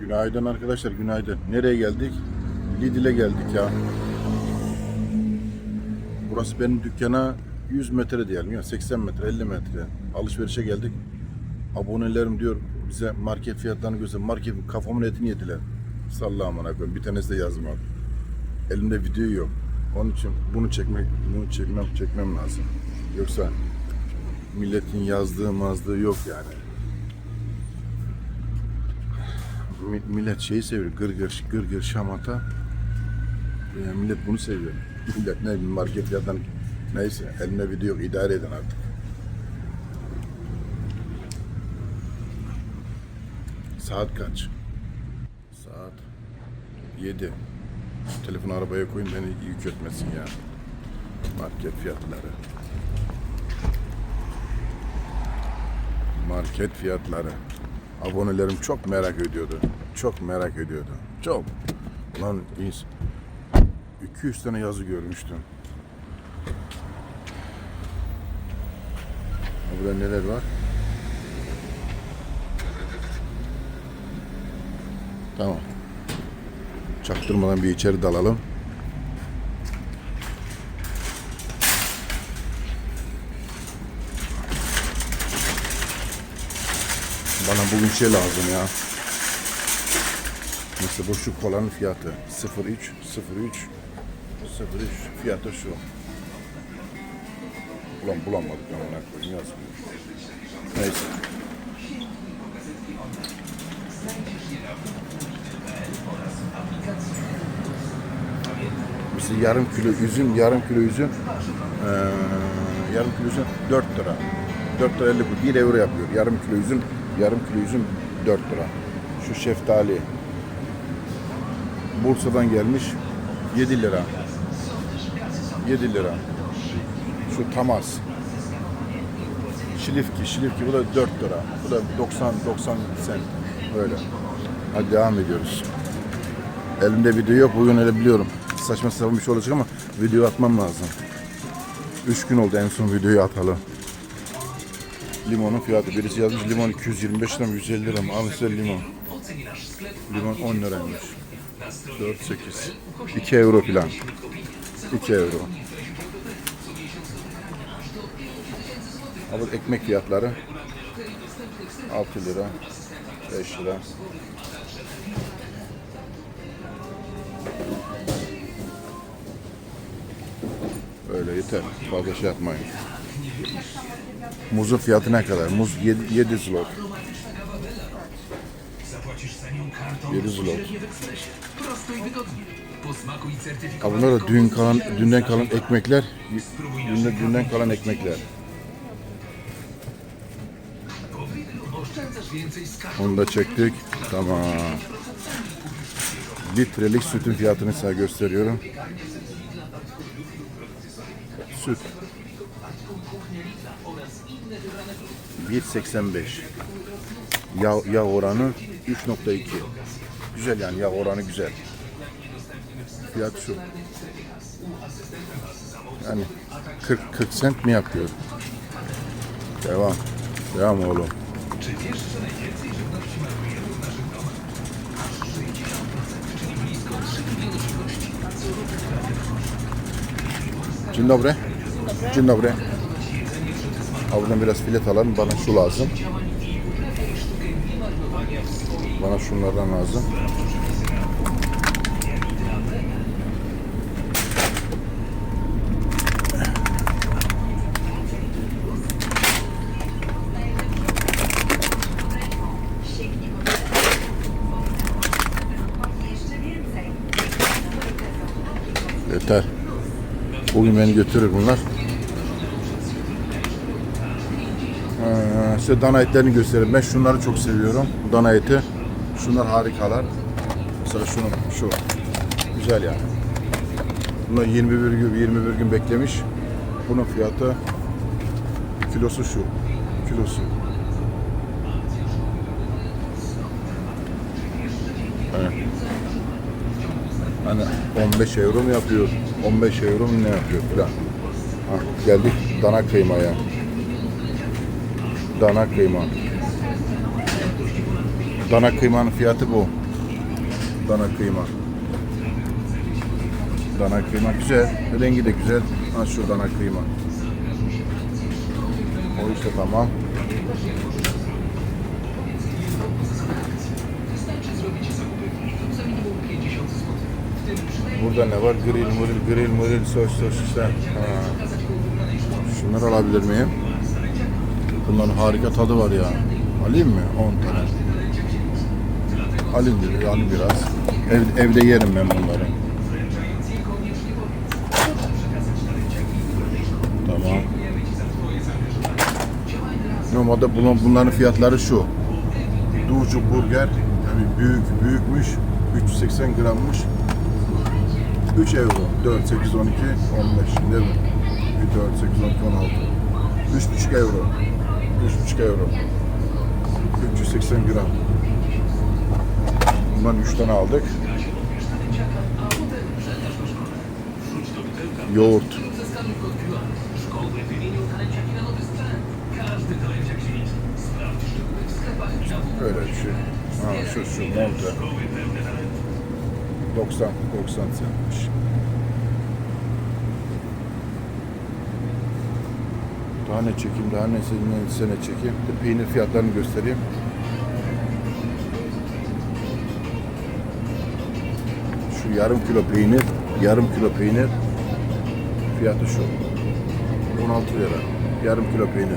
Günaydın arkadaşlar, günaydın. Nereye geldik? Lidl'e geldik ya. Burası benim dükkana 100 metre diyelim ya 80 metre 50 metre. Alışverişe geldik. Abonelerim diyor bize market fiyatlarını göster. Marketin kafamın etini yediler. Sallahım amına koyayım. Bir tanesi de yazmadı. Elimde video yok. Onun için bunu çekmek, bunu çekmem, çekmem lazım. Yoksa milletin yazdığı mazdığı yok yani. Mi- millet şeyi seviyor. Gırgır, gırgır şamata. Ya millet bunu seviyor. Millet ne bileyim market fiyattan neyse eline video idare edin artık. Saat kaç? Saat 7. Şu telefonu arabaya koyun beni yük etmesin ya. Market fiyatları. Market fiyatları. Abonelerim çok merak ediyordu. Çok merak ediyordu. Çok. Ulan ins- 200 tane yazı görmüştüm. Burada neler var? Tamam. Çaktırmadan bir içeri dalalım. Bana bugün şey lazım ya. Mesela bu şu kolanın fiyatı 03 03 03 fiyatı şu. Ulan bulamadık amına koyayım yazmıyor. Neyse. Mesela yarım kilo üzüm, yarım kilo üzüm, eee, yarım kilo üzüm 4 lira. 4 lira 50 kuruş, 1 euro yapıyor. Yarım kilo üzüm, yarım kilo üzüm 4 lira. Şu şeftali Bursa'dan gelmiş 7 lira. 7 lira. Şu tamas. Şilifki, şilifki bu da 4 lira. Bu da 90 90 sen. Böyle. Hadi devam ediyoruz. Elimde video yok. Bugün öyle biliyorum. Saçma sapan bir şey olacak ama video atmam lazım. 3 gün oldu en son videoyu atalı. Limonun fiyatı. Birisi yazmış limon 225 lira mı 150 lira mı? Al size limon. Limon 10 liraymış. 4 8. 2 euro falan. 2 euro. Abi ekmek fiyatları 6 lira 5 lira Öyle yeter. Fazla şey yapmayın. Muzun fiyatı ne kadar? Muz 7, 7 zlot. 7 zlot. Ha bunlar da dün kalan, dünden kalan ekmekler. Dünden, dünden kalan ekmekler. Onu da çektik. Tamam. Litrelik sütün fiyatını size gösteriyorum. 1.85. Yağ, yağ oranı 3.2. Güzel yani yağ oranı güzel. Fiyat şu. Yani 40 40 sent mi yapıyor? Devam. Devam oğlum. Dzień dobry. Dzień dobry. Ha, Buradan biraz filet alalım. Bana şu lazım. Bana şunlardan lazım. Yeter. Bugün beni götürür bunlar. Size dana etlerini göstereyim. Ben şunları çok seviyorum. Dana eti. Şunlar harikalar. Mesela şunu, şu. Güzel yani. Bunlar 21 gün, 21 gün beklemiş. Bunun fiyatı kilosu şu. Kilosu. Evet. Hani 15 euro mu yapıyor? 15 euro mu ne yapıyor filan. Ha, geldik dana kıymaya. Dana kıyma. Dana kıymanın fiyatı bu. Dana kıyma. Dana kıyma güzel. Rengi de güzel. Ha şu dana kıyma. O işte tamam. Burada ne var? Grill, muril, grill, muril, sos, sos işte. Ha. Şunları alabilir miyim? Bunların harika tadı var ya. Alayım mı? 10 tane. Alayım dedi, alayım biraz. Ev, evde yerim ben bunları. Tamam. Normalde bunun, bunların fiyatları şu. Ducuk burger, yani büyük büyükmüş, 380 grammış. 3 euro. 4, 8, 12, 15 değil mi? 4, 8, 12, 16. 3,5 euro. 3,5 euro. 380 gram. Bundan 3 tane aldık. Yoğurt. Öyle bir şey. Ha, şu şu monte. 90 90 centmiş. Daha ne çekeyim, daha ne ne sene çekeyim. De peynir fiyatlarını göstereyim. Şu yarım kilo peynir, yarım kilo peynir fiyatı şu. 16 lira. Yarım kilo peynir.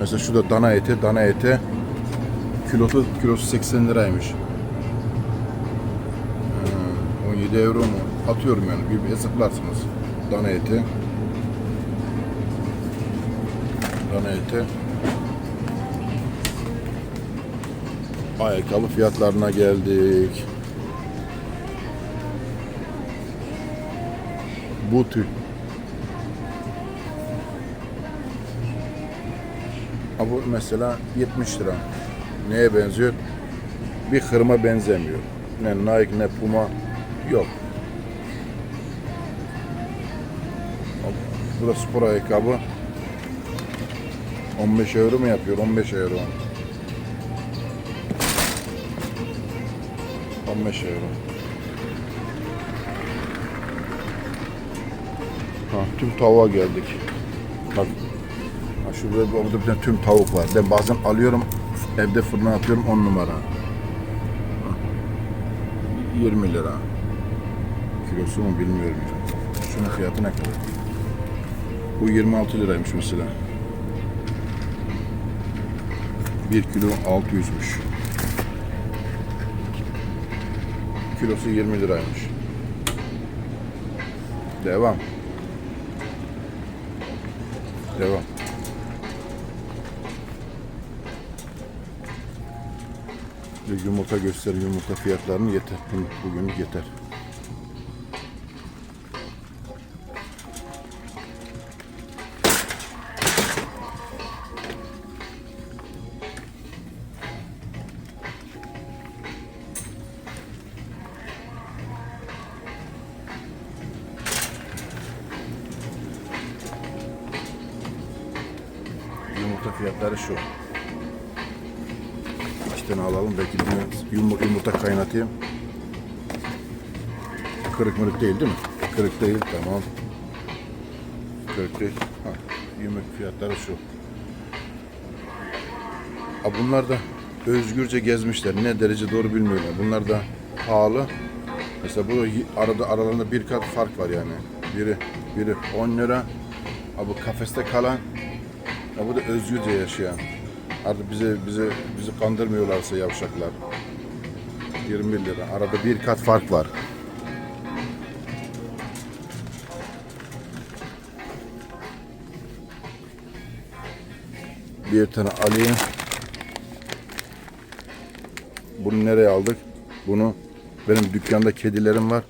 Mesela şurada dana eti, dana eti kilosu, kilosu 80 liraymış. Ee, 17 euro mu? Atıyorum yani bir hesaplarsınız. Dana eti. Dana eti. Ayakkabı fiyatlarına geldik. Bu tür. Ha bu mesela 70 lira. Neye benziyor? Bir hırma benzemiyor. Ne Nike ne Puma yok. Bu da spor ayakkabı. 15 euro mu yapıyor? 15 euro. 15 euro. Ha, tüm tavuğa geldik. Bak Ha şurada burada bir tane tüm tavuk var. Ben bazen alıyorum evde fırına atıyorum 10 numara. Ha. 20 lira. Kilosu mu bilmiyorum. Şunun fiyatı ne kadar? Bu 26 liraymış mesela. 1 kilo 600'müş. Kilosu 20 liraymış. Devam. Devam. Yumurta göster yumurta fiyatlarını yeter. Bu- Bugünlük yeter. Fiyatları şu. İki tane alalım. Belki yumurta, yumurta kaynatayım. Kırık mırık değil değil mi? Kırık değil. Tamam. Kırık değil. Ha, yumurta fiyatları şu. Ha, bunlar da özgürce gezmişler. Ne derece doğru bilmiyorum. Bunlar da pahalı. Mesela bu arada aralarında bir kat fark var yani. Biri biri 10 lira. Ha, bu kafeste kalan ya bu da özgürce yaşayan. Artık bize bize bizi kandırmıyorlarsa yavşaklar. 21 lira. Arada bir kat fark var. Bir tane alayım. Bunu nereye aldık? Bunu benim dükkanda kedilerim var.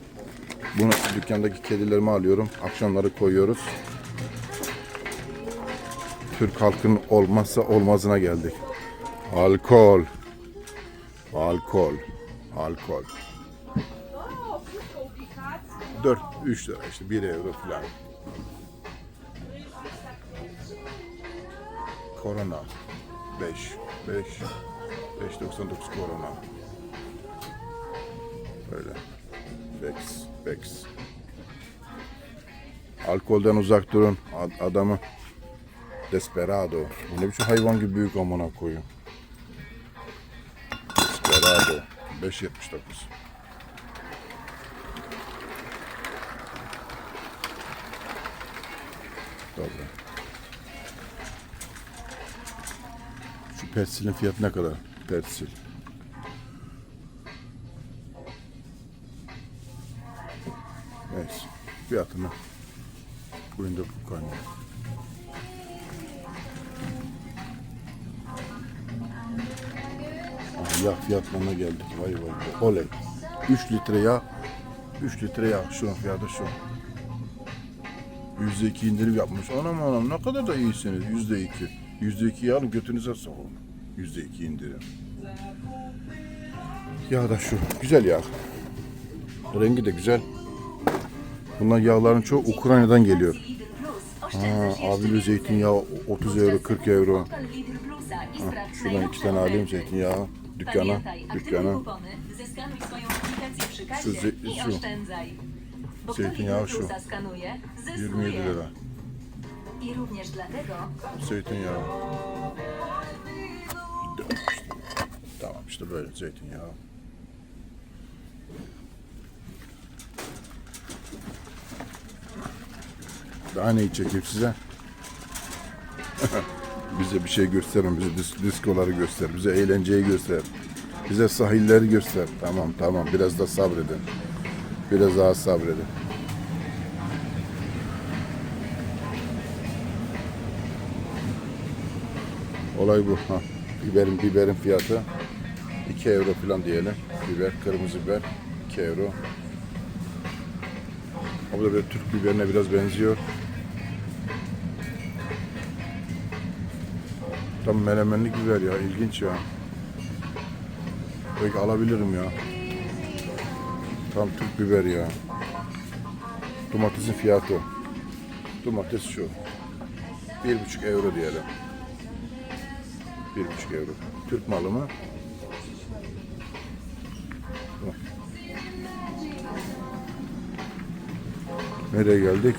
Bunu dükkandaki kedilerimi alıyorum. Akşamları koyuyoruz. Türk halkının olmazsa olmazına geldik. Alkol. Alkol. Alkol. 4 3 lira işte 1 euro falan. Korona 5 5 599 Korona. Böyle. Bex, Bex. Alkolden uzak durun ad- adamı. Desperado. Bu ne biçim hayvan gibi büyük amına koyuyor. Desperado. 5.79. Dobra. Şu persilin fiyatı ne kadar? Persil. Neyse. Fiyatını bugün de bu kadar. Yağ fiyatlarına geldik. Vay vay vay. Oley. 3 litre yağ. 3 litre yağ. Şunun fiyatı şu. %2 indirim yapmış. Anam anam ne kadar da iyisiniz. %2. %2 yağın götünüze sokun. %2 indirim. Yağ da şu. Güzel yağ. Rengi de güzel. Bunlar yağların çoğu Ukrayna'dan geliyor. Ha, abili zeytinyağı 30 euro 40 euro. Şuradan iki tane alayım zeytinyağı. Dükkana, dükkana. Şu Şu, ze- şu. şu. Zeytinyağı şu. 27 lira. I również dlatego Zeytinyağı. Tamam işte böyle zeytinyağı. Daha ne çekeyim size? Bize bir şey gösterin, bize dis- diskoları göster, bize eğlenceyi göster. Bize sahilleri göster. Tamam tamam biraz da sabredin. Biraz daha sabredin. Olay bu. Ha. Biberin, biberin fiyatı 2 euro falan diyelim. Biber, kırmızı biber 2 euro. O da böyle Türk biberine biraz benziyor. Tam menemenlik biber ya. ilginç ya. Belki alabilirim ya. Tam Türk biber ya. Domatesin fiyatı. Domates şu. 1,5 euro diyelim. Bir buçuk euro. Türk malı mı? Nereye geldik?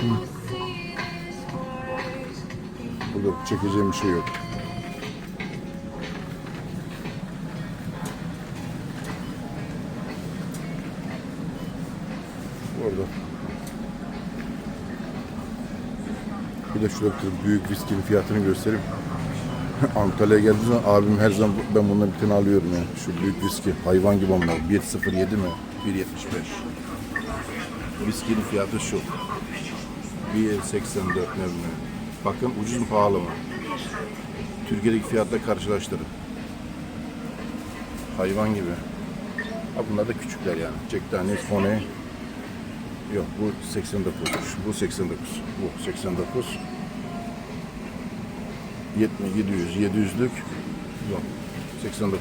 Hı. Burada çekeceğim bir şey yok. Orada. Bir de şurada büyük viskinin fiyatını göstereyim. Antalya'ya geldiğim zaman abim her zaman ben bundan bir tane alıyorum ya. Şu büyük viski hayvan gibi onlar. 1.07 mi? 1.75. Viskinin fiyatı şu. 1.84 ne bileyim. Bakın ucuz mu pahalı mı? Türkiye'deki fiyatla karşılaştırın. Hayvan gibi. Ha bunlar da küçükler yani. Jack Daniels Fone. Yok bu 89. Bu 89. Bu 89. 70, 700, 700'lük. Yok. 89.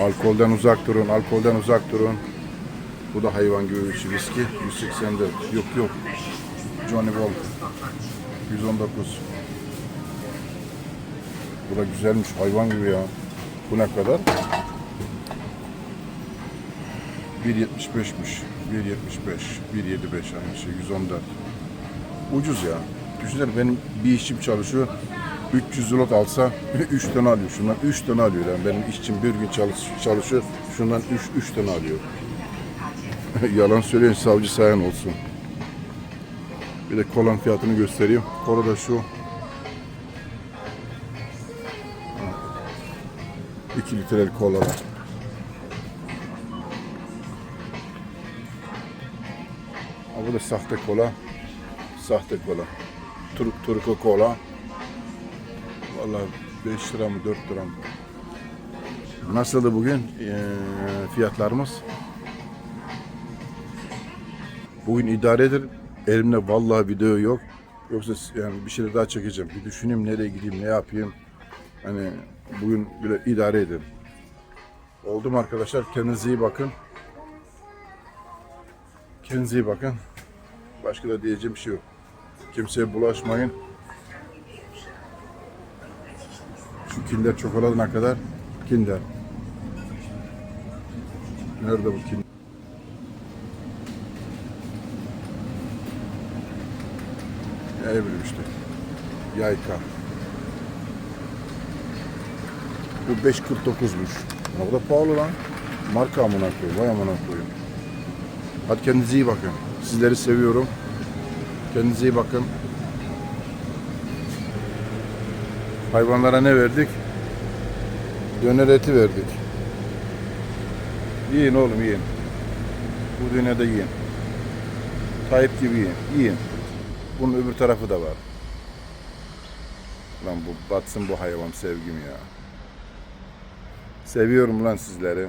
Alkolden uzak durun, alkolden uzak durun. Bu da hayvan gibi bir viski. 184. Yok yok. Johnny Walker. 119. Bu da güzelmiş, hayvan gibi ya. Bu ne kadar? 1.75'miş. 1.75, 1.75 aynı şey, 114. Ucuz ya. Düşünsene benim bir işçim çalışıyor. 300 zlot alsa 3 tane alıyor. Şundan 3 tane alıyor. Yani benim işçim bir gün çalış, çalışıyor. Şundan 3 3 tane alıyor. Yalan söyleyen savcı sayan olsun. Bir de kolanın fiyatını göstereyim. Kola da şu. 2 litrelik kolalar. Ha, bu da sahte kola. Sahte kola. Tur Turko kola. Vallahi 5 lira mı 4 lira mı? Nasıldı bugün eee, fiyatlarımız? Bugün idare edin. Elimde vallahi video yok. Yoksa yani bir şeyler daha çekeceğim. Bir düşüneyim nereye gideyim, ne yapayım. Hani bugün böyle idare edin. Oldu mu arkadaşlar? Kendinize iyi bakın. Kendinize iyi bakın. Başka da diyeceğim bir şey yok. Kimseye bulaşmayın. Şu kinder çikolatına kadar kinder. Nerede bu kinder? İşte. Yayka. Bu 5.49'muş. Ne kadar pahalı lan. Marka amına koyayım. Vay amına koyayım. Hadi kendinize iyi bakın. Sizleri seviyorum. Kendinize iyi bakın. Hayvanlara ne verdik? Döner eti verdik. Yiyin oğlum yiyin. Bu dünyada yiyin. Tayyip gibi yiyin. Yiyin. Bunun öbür tarafı da var. Lan bu batsın bu hayvan sevgim ya. Seviyorum lan sizleri.